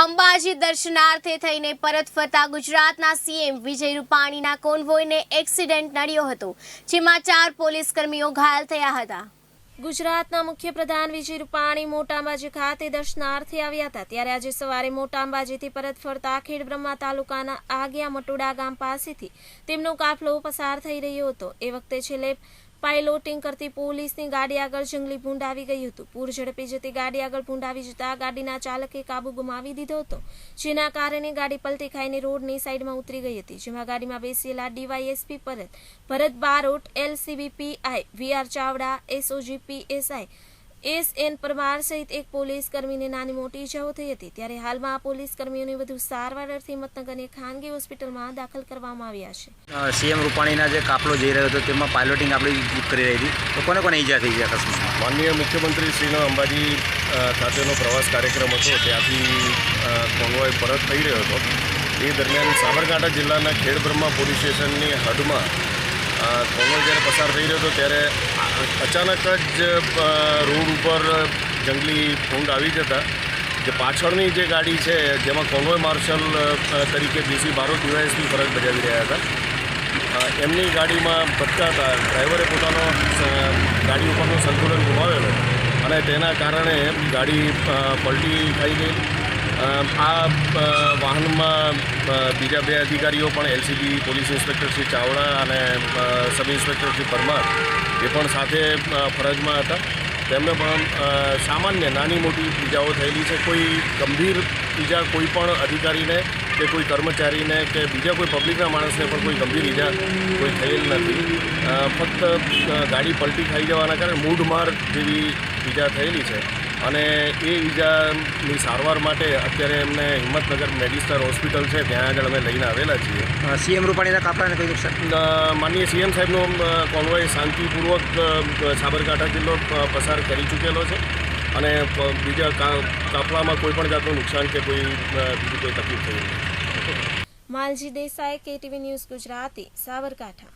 અંબાજી દર્શનાર્થે થઈને પરત ફરતા ગુજરાતના સીએમ વિજય રૂપાણીના કોન્વોયને એક્સિડન્ટ નડ્યો હતો, જેમાં ચાર પોલીસ કર્મીઓ ઘાયલ થયા હતા. ગુજરાતના મુખ્ય પ્રધાન વિજય રૂપાણી મોટા અંબાજી ખાતે દર્શનાર્થે આવ્યા હતા. ત્યારે આજે સવારે મોટા અંબાજીથી પરત ફરતા ખેડબ્રહ્મા તાલુકાના આગિયા મટોડા ગામ પાસેથી તેમનો કાફલો પસાર થઈ રહ્યો હતો. એ વખતે છેલ્લે પાઇલોટિંગ કરતી પોલીસની ગાડી આગળ જંગલી ભૂંડ આવી ગયું હતું. પૂર ઝડપે જતી ગાડી આગળ ભૂંડ આવી જતા ગાડીના ચાલકે કાબુ ગુમાવી દીધો હતો, જેના કારણે ગાડી પલટી ખાઈને રોડની સાઈડમાં ઉતરી ગઈ હતી, જેમાં ગાડીમાં બેસેલા ડીવાયએસપી પરત, Bharat Barot, LCB PI VR Chavda, SOG PSI S N Parmar સહિત એક પોલીસ કર્મીને નાની મોટી ઇજાઓ થઈ હતી. ત્યારે હાલમાં આ પોલીસ કર્મીઓને વધુ સારવાર અર્થે હિંમતનગરની ખાનગી હોસ્પિટલમાં દાખલ કરવામાં આવ્યા છે. સીએમ રૂપાણીના જે કાફલો જઈ રહ્યો હતો તેમાં પાયલોટિંગ આપણી કરી રહી હતી. તો કોને કોને ઈજા થઈ છે અકસ્માતમાં માનનીય મુખ્યમંત્રી શ્રીનો અંબાજી ખાતેનો પ્રવાસ કાર્યક્રમ હતો. ત્યાંથી કોન્વોય પરત થઈ રહ્યો હતો. એ દરમિયાન સાબરકાંઠા જિલ્લાના ખેડબ્રહ્મા પોલીસ સ્ટેશનની હદમાં કોન્વોય જ્યારે પસાર થઈ રહ્યો હતો ત્યારે અચાનક જ રોડ ઉપર જંગલી ફૂંડ આવી જતા. જે પાછળની જે ગાડી છે, જેમાં કોન્વોય માર્શલ તરીકે બીસી બારોટ ડીવાયએસપી ફરજ બજાવી રહ્યા હતા. એમની ગાડીમાં ભટકાતા ડ્રાઈવરે પોતાનો ગાડી ઉપરનું સંતુલન ગુમાવેલો અને તેના કારણે ગાડી પલટી ખાઈ ગઈ. આ વાહનમાં બીજા બે અધિકારીઓ પણ LCB police inspector Shri Chavda અને સબ ઇન્સ્પેક્ટર શ્રી પરમાર એ પણ સાથે ફરજમાં હતા. તેમને પણ સામાન્ય નાની મોટી ઈજાઓ થયેલી છે. કોઈ ગંભીર ઈજા કોઈ પણ અધિકારીને કે કોઈ કર્મચારીને કે બીજા કોઈ પબ્લિકના માણસને પણ કોઈ ગંભીર ઈજા કોઈ થયેલ નથી. ફક્ત ગાડી પલટી ખાઈ જવાના કારણે મૂઢમાર જેવી ઈજા થયેલી છે. અને એ ઈજાની સારવાર માટે અત્યારે એમને હિંમતનગર મેડિસ્ટર હોસ્પિટલ છે ત્યાં આગળ અમે લઈને આવેલા છીએ. સીએમ રૂપાણીના કાપડાને કોઈ નુકસાન? માનનીય સીએમ સાહેબનો કોન્વોય શાંતિપૂર્વક સાબરકાંઠા જિલ્લો પસાર કરી ચૂકેલો છે. અને બીજા કા- કાફલામાં કોઈ પણ જાતનું નુકસાન કે કોઈ બીજી કોઈ તકલીફ થઈ નથી. Malji Desai KTV news Gujarati Sabarkantha.